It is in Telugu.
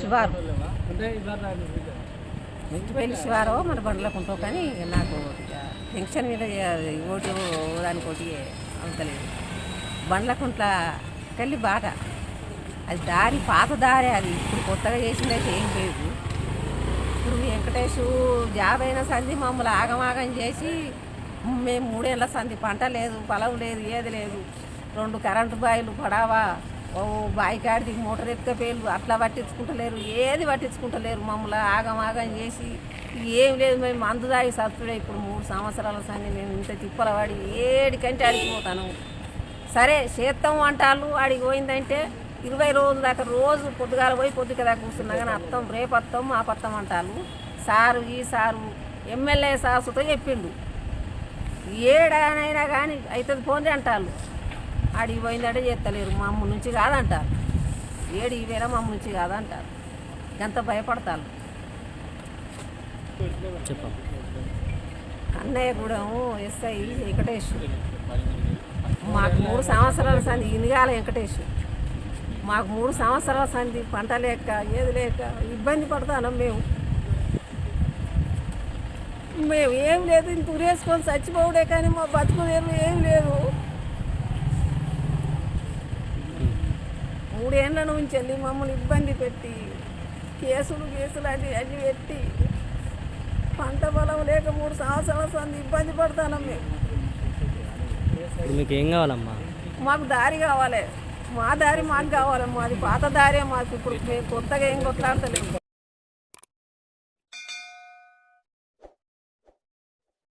శివారు. అంటే ఇవాళ మించిపోయి శివారో మరి బండ్లకుంటో కానీ నాకు పెన్షన్ మీద ఓటు దానికి ఒకటి అవుతలేదు. బండ్లకుంట్ల వెళ్ళి బాగా అది దారి పాత దారి అది. ఇప్పుడు కొత్తగా చేసిందైతే ఏం లేదు. ఇప్పుడు వెంకటేష్ జాబ్ అయిన సంధి మమ్మల్ని ఆగమాగం చేసి మేము మూడేళ్ళ సంధి పంట లేదు పొలం లేదు ఏది లేదు. రెండు కరెంటు బాయిలు పడావా ఓ బాయి కాడికి మోటార్ ఎత్తుకపోయారు అట్లా పట్టించుకుంటలేరు. ఏది పట్టించుకుంటలేరు. మమ్మల్ని ఆగమాగం చేసి ఏం లేదు మేము మందు దాగి సత్తుడే. ఇప్పుడు మూడు సంవత్సరాల సంగతి మేము ఇంత తిప్పల వాడి ఏడికంటే అడిగిపోతాను. సరే చేత్తం వంటాలు అడిగి పోయిందంటే ఇరవై రోజుల దాకా రోజు పొద్దుగాల పోయి పొద్దుగా దాకా కూర్చున్నా కానీ అత్తం రేపు అత్తం మా పత్తం అంటారు సారు ఈ సారు ఎమ్మెల్యే సాసుతో చెప్పిండు. ఏడానైనా కానీ అవుతుంది పోండి అంటారు ఆడికి పోయిందంటే చేస్తలేరు. మా అమ్మ నుంచి కాదంటారు ఏడు ఈ వేళ మా అమ్మ నుంచి కాదంటారు ఎంత భయపడతారు? అన్నయ్య కూడా ఎస్ఐ వెంకటేష్. మాకు మూడు సంవత్సరాల సంది ఇనిగాల వెంకటేష్. మాకు మూడు సంవత్సరాల సంది పంట లేక ఏది లేక ఇబ్బంది పడతాను మేము. మేము ఏం లేదు ఇంత ఉరేసుకొని చచ్చిపోవడే కానీ మా బతుకు ఏం లేదు. మూడేళ్ళ నుంచి వెళ్ళి మమ్మల్ని ఇబ్బంది పెట్టి కేసులు కేసులు అన్ని అన్ని పెట్టి పంట పొలం లేక మూడు సంవత్సరాల సంది ఇబ్బంది పడతాను మేము. ఇప్పుడు మీకు ఏం కావాలమ్మా? మాకు దారి కావాలి. మా దారి మాకు కావాలి. మాది పాత దారే మాకు. ఇప్పుడు మేము కొత్తగా ఏం కొట్లాడతలేము.